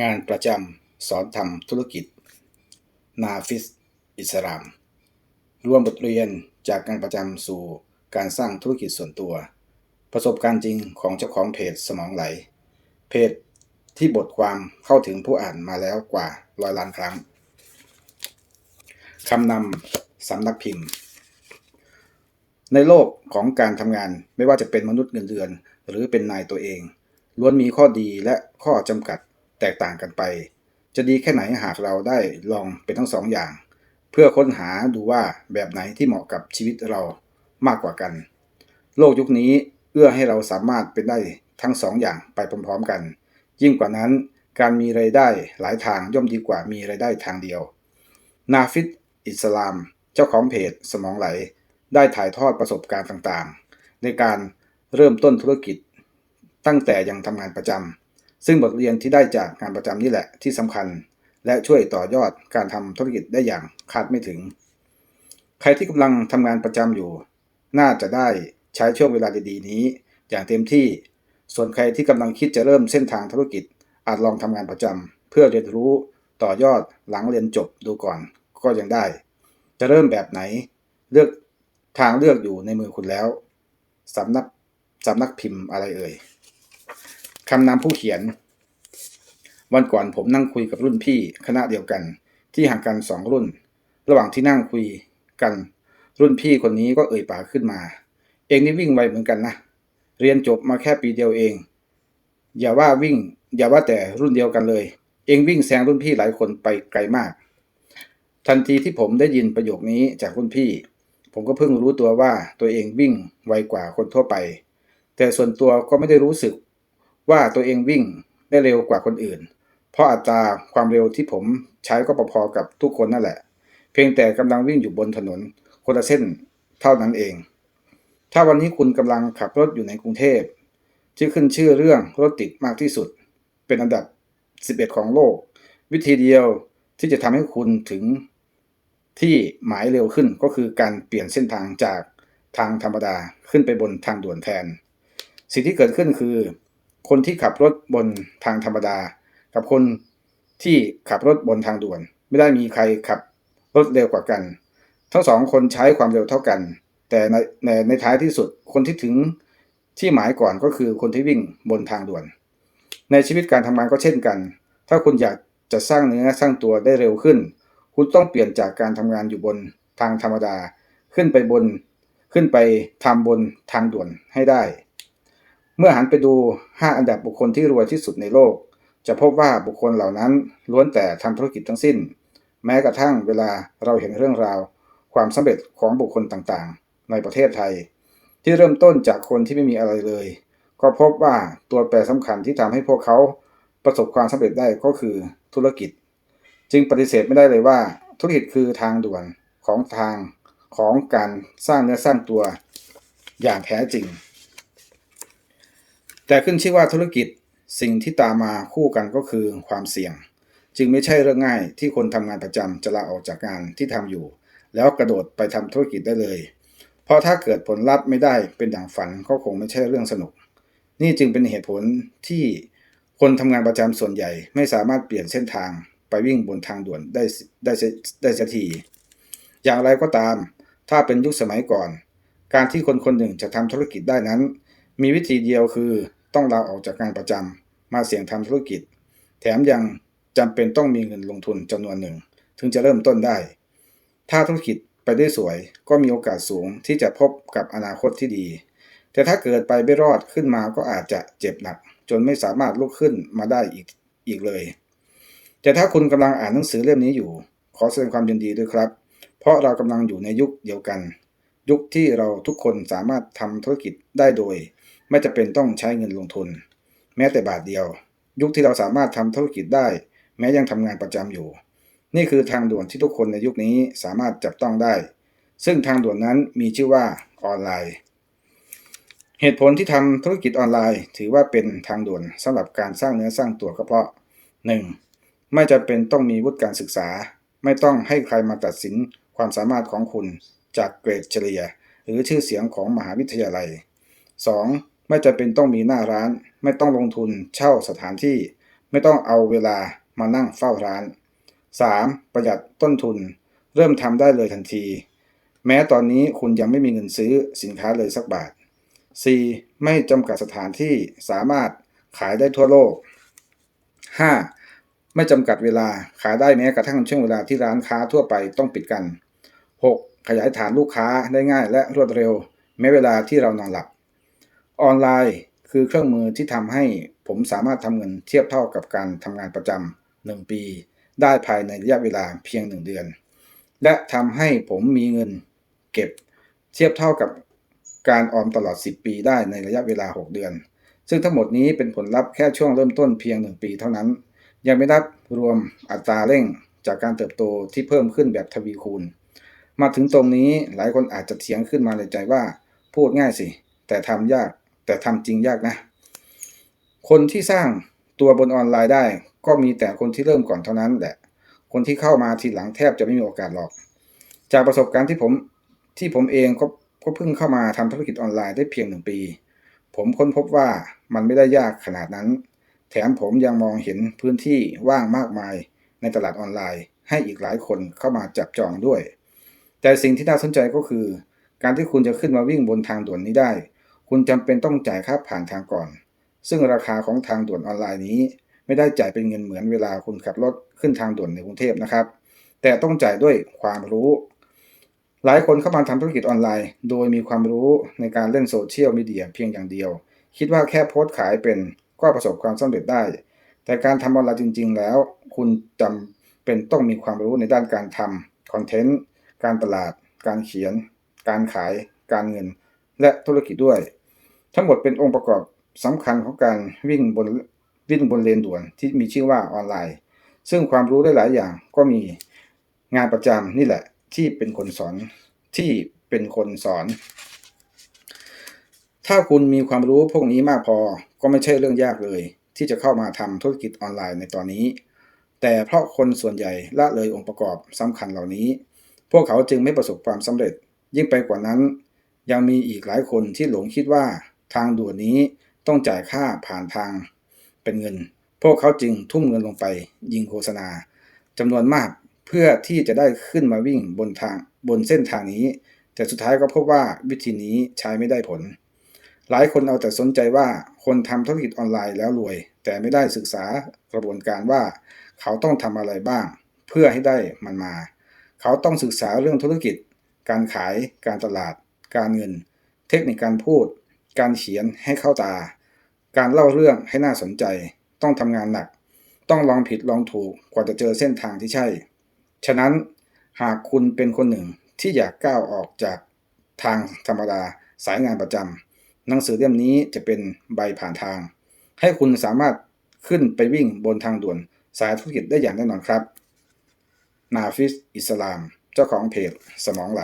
งานประจำสอนทำธุรกิจ นาฟิส อิสลาม รวมบทเรียนจากการประจำสู่การสร้างธุรกิจส่วนตัว ประสบการณ์จริงของเจ้าของเพจสมองไหล เพจที่บทความเข้าถึงผู้อ่านมาแล้วกว่าร้อยล้านครั้งคำนำสำนักพิมพ์ ในโลกของการทำงานไม่ว่าจะเป็นมนุษย์เงินเดือน หรือเป็นนายตัวเองล้วนมีข้อดีและข้อจำกัด แตกต่างกันไป จะดีแค่ไหนหากเราได้ลองเป็นทั้งสองอย่าง เพื่อค้นหาดูว่าแบบไหนที่เหมาะกับชีวิตเรามากกว่ากัน โลกยุคนี้เอื้อให้เราสามารถเป็นได้ทั้งสองอย่างไปพร้อมๆกัน ยิ่งกว่านั้นการมีไรายได้หลายทางย่อมดีกว่ามีไรายได้ทางเดียว นาฟิตอิสลาม เจ้าของเพจสมองไหล ได้ถ่ายทอดประสบการณ์ต่างๆ ในการเริ่มต้นธุรกิจ ตั้งแต่ยังทำงานประจำ ซึ่งบทเรียนที่ได้จากงานประจำนี่แหละที่สำคัญ และช่วยต่อยอดการทำธุรกิจได้อย่างคาดไม่ถึง ใครที่กำลังทำงานประจำอยู่ น่าจะได้ใช้ช่วงเวลาดีๆนี้ อย่างเต็มที่ ส่วนใครที่กำลังคิดจะเริ่มเส้นทางธุรกิจ อาจลองทำงานประจำเพื่อเรียนรู้ต่อยอดหลังเรียนจบดูก่อนก็ยังได้ จะเริ่มแบบไหน เลือกทางเลือกอยู่ในมือคุณแล้วสำนักสำนักพิมพ์อะไรเอ่ย คำนำผู้เขียน วันก่อนผมนั่งคุยกับรุ่นพี่คณะเดียวกัน ที่ห่างกันสองรุ่น ระหว่างที่นั่งคุยกัน รุ่นพี่คนนี้ก็เอ่ยปากขึ้นมา เองนี่วิ่งไวเหมือนกันนะ เรียนจบมาแค่ปีเดียวเอง อย่าว่าวิ่ง อย่าว่าแต่รุ่นเดียวกันเลย เองวิ่งแซงรุ่นพี่หลายคนไปไกลมาก ทันทีที่ผมได้ยินประโยคนี้จากรุ่นพี่ ผมก็เพิ่งรู้ตัวว่าตัวเองวิ่งไวกว่าคนทั่วไป แต่ส่วนตัวก็ไม่ได้รู้สึก ว่าตัวเองวิ่งได้เร็วกว่าคนอื่น เพราะอัตราความเร็วที่ผมใช้ก็พอๆกับทุกคนนั่นแหละ เพียงแต่กำลังวิ่งอยู่บนถนนคนละเส้นเท่านั้นเอง ถ้าวันนี้คุณกำลังขับรถอยู่ในกรุงเทพที่ขึ้นชื่อเรื่องรถติดมากที่สุด เป็นอันดับ 11 ของโลก วิธีเดียวที่จะทำให้คุณถึงที่หมายเร็วขึ้นก็คือการเปลี่ยนเส้นทางจากทางธรรมดาขึ้นไปบนทางด่วนแทน สิ่งที่เกิดขึ้นคือ คนที่ขับรถบนทางธรรมดา กับคนที่ขับรถบนทางด่วน ไม่ได้มีใครขับรถเร็วกว่ากัน ทั้งสองคนใช้ความเร็วเท่ากัน แต่ในในในท้ายที่สุดคนที่ถึงที่หมายก่อนก็คือคนที่วิ่งบนทางด่วน ในชีวิตการทำงานก็เช่นกัน ถ้าคุณอยากจะสร้างเนื้อสร้างตัวได้เร็วขึ้น คุณต้องเปลี่ยนจากการทำงานอยู่บนทางธรรมดา ขึ้นไปบนขึ้นไปทำบนทางด่วนให้ได้ เมื่อหันไปดู 5 อันดับบุคคลที่รวยที่สุดในโลก จะพบว่าบุคคลเหล่านั้นล้วนแต่ทำธุรกิจทั้งสิ้น แม้กระทั่งเวลาเราเห็นเรื่องราว ความสำเร็จของบุคคลต่างๆ ในประเทศไทย ที่เริ่มต้นจากคนที่ไม่มีอะไรเลย ก็พบว่าตัวแปรสำคัญที่ทำให้พวกเขาประสบความสำเร็จได้ก็คือธุรกิจ จึงปฏิเสธไม่ได้เลยว่า ธุรกิจคือทางด่วนของทางของการสร้างเนื้อสร้างตัวอย่างแท้จริง แต่ขึ้นชื่อว่าธุรกิจสิ่งที่ตามมาคู่กันก็คือความเสี่ยง จึงไม่ใช่เรื่องง่ายที่คนทำงานประจำจะลาออกจากงานที่ทำอยู่ แล้วกระโดดไปทำธุรกิจได้เลย เพราะถ้าเกิดผลลัพธ์ไม่ได้เป็นอย่างฝันก็คงไม่ใช่เรื่องสนุก นี่จึงเป็นเหตุผลที่คนทำงานประจำส่วนใหญ่ไม่สามารถเปลี่ยนเส้นทางไปวิ่งบนทางด่วนได้ได้ได้สักทีอย่างไรก็ตาม ถ้าเป็นยุคสมัยก่อน การที่คนคนหนึ่งจะทำธุรกิจได้นั้น มีวิธีเดียวคือ ต้องลาออกจากงานประจำมาเสี่ยงทำธุรกิจ แถมยังจำเป็นต้องมีเงินลงทุนจำนวนหนึ่ง ถึงจะเริ่มต้นได้ ถ้าธุรกิจไปได้สวยก็มีโอกาสสูงที่จะพบกับอนาคตที่ดี แต่ถ้าเกิดไปไม่รอดขึ้นมาก็อาจจะเจ็บหนัก จนไม่สามารถลุกขึ้นมาได้อีกอีกเลย แต่ถ้าคุณกำลังอ่านหนังสือเล่มนี้อยู่ ขอแสดงความยินดีด้วยครับ เพราะเรากำลังอยู่ในยุคเดียวกัน ยุคที่เราทุกคนสามารถทำธุรกิจได้โดย ไม่จะเป็นต้องใช้เงินลงทุน แม้แต่บาทเดียว ยุคที่เราสามารถทำธุรกิจได้ แม้ยังทำงานประจำอยู่ นี่คือทางด่วนที่ทุกคนในยุคนี้สามารถจับต้องได้ ซึ่งทางด่วนนั้นมีชื่อว่าออนไลน์ เหตุผลที่ทำธุรกิจออนไลน์ ถือว่าเป็นทางด่วนสำหรับการสร้างเนื้อสร้างตัวก็เพราะ 1. ไม่จำเป็นต้องมีวุฒิการศึกษา ไม่ต้องให้ใครมาตัดสินความสามารถของคุณจากเกรดเฉลี่ย หรือชื่อเสียงของมหาวิทยาลัย 2. ไม่จำเป็นต้องมีหน้าร้าน ไม่ต้องลงทุนเช่าสถานที่ ไม่ต้องเอาเวลามานั่งเฝ้าร้าน 3. ประหยัดต้นทุน เริ่มทำได้เลยทันที แม้ตอนนี้คุณยังไม่มีเงินซื้อสินค้าเลยสักบาท 4. ไม่จำกัดสถานที่สามารถขายได้ทั่วโลก 5. ไม่จำกัดเวลาขายได้แม้กระทั่งช่วงเวลาที่ร้านค้าทั่วไปต้องปิดกัน 6. ขยายฐานลูกค้าได้ง่ายและรวดเร็ว แม้เวลาที่เรานอนหลับ ออนไลน์คือเครื่องมือที่ทำให้ผมสามารถทำเงินเทียบเท่ากับการทำงานประจำ1ปี ได้ภายในระยะเวลาเพียง 1 เดือน และทำให้ผมมีเงินเก็บเทียบเท่ากับการออมตลอด 10 ปีได้ในระยะเวลา 6 เดือน ซึ่งทั้งหมดนี้เป็นผลลัพธ์แค่ช่วงเริ่มต้นเพียง 1 ปีเท่านั้น ยังไม่นับรวมอัตราเร่งจากการเติบโตที่เพิ่มขึ้นแบบทวีคูณ มาถึงตรงนี้หลายคนอาจจะเถียงขึ้นมาในใจว่า พูดง่ายสิ แต่ทำยาก แต่ทำจริงยากนะ คนที่สร้างตัวบนออนไลน์ได้ ก็มีแต่คนที่เริ่มก่อนเท่านั้นแหละ คนที่เข้ามาทีหลังแทบจะไม่มีโอกาสหรอก จากประสบการณ์ที่ผมที่ผมเองก็ก็เพิ่งเข้ามาทำธุรกิจออนไลน์ได้เพียงหนึ่งปี ผมค้นพบว่ามันไม่ได้ยากขนาดนั้น แถมผมยังมองเห็นพื้นที่ว่างมากมายในตลาดออนไลน์ ให้อีกหลายคนเข้ามาจับจองด้วย แต่สิ่งที่น่าสนใจก็คือ การที่คุณจะขึ้นมาวิ่งบนทางด่วนนี้ได้ คุณจำเป็นต้องจ่ายค่าผ่านทางก่อน ซึ่งราคาของทางด่วนออนไลน์นี้ ไม่ได้จ่ายเป็นเงินเหมือนเวลาคุณขับรถขึ้นทางด่วนในกรุงเทพนะครับ แต่ต้องจ่ายด้วยความรู้ หลายคนเข้ามาทำธุรกิจออนไลน์ โดยมีความรู้ในการเล่นโซเชียลมีเดียเพียงอย่างเดียว คิดว่าแค่โพสต์ขายเป็นก็ประสบความสำเร็จได้ แต่การทำออนไลน์จริง ๆ แล้ว คุณจำเป็นต้องมีความรู้ในด้านการทำคอนเทนต์การตลาด การเขียน การขาย การเงิน และธุรกิจด้วย ทั้งหมดเป็นองค์ประกอบสำคัญของการวิ่งบนวิ่งบนเลนด่วนที่มีชื่อว่าออนไลน์ ซึ่งความรู้ได้หลายอย่างก็มีงานประจำนี่แหละที่เป็นคนสอนที่เป็นคนสอน ถ้าคุณมีความรู้พวกนี้มากพอก็ไม่ใช่เรื่องยากเลย ที่จะเข้ามาทำธุรกิจออนไลน์ในตอนนี้ แต่เพราะคนส่วนใหญ่ละเลยองค์ประกอบสำคัญเหล่านี้ พวกเขาจึงไม่ประสบความสำเร็จ ยิ่งไปกว่านั้น ยังมีอีกหลายคนที่หลงคิดว่า ทางด่วนนี้ต้องจ่ายค่าผ่านทางเป็นเงิน พวกเขาจึงทุ่มเงินลงไป ยิงโฆษณาจำนวนมากเพื่อที่จะได้ขึ้นมาวิ่งบนทางบนเส้นทางนี้ แต่สุดท้ายก็พบว่าวิธีนี้ใช้ไม่ได้ผล หลายคนเอาแต่สนใจว่าคนทำธุรกิจออนไลน์แล้วรวย แต่ไม่ได้ศึกษากระบวนการว่า เขาต้องทำอะไรบ้าง เพื่อให้ได้มันมา เขาต้องศึกษาเรื่องธุรกิจ การขาย การตลาด การเงิน เทคนิคการพูด การเขียนให้เข้าตา การเล่าเรื่องให้น่าสนใจ ต้องทำงานหนัก ต้องลองผิดลองถูกกว่าจะเจอเส้นทางที่ใช่ ฉะนั้นหากคุณเป็นคนหนึ่งที่อยากก้าวออกจากทางธรรมดาสายงานประจำหนังสือเล่มนี้จะเป็นใบผ่านทาง ให้คุณสามารถขึ้นไปวิ่งบนทางด่วนสายธุรกิจได้อย่างแน่นอนครับ นาฟิสอิสลาม เจ้าของเพจสมองไหล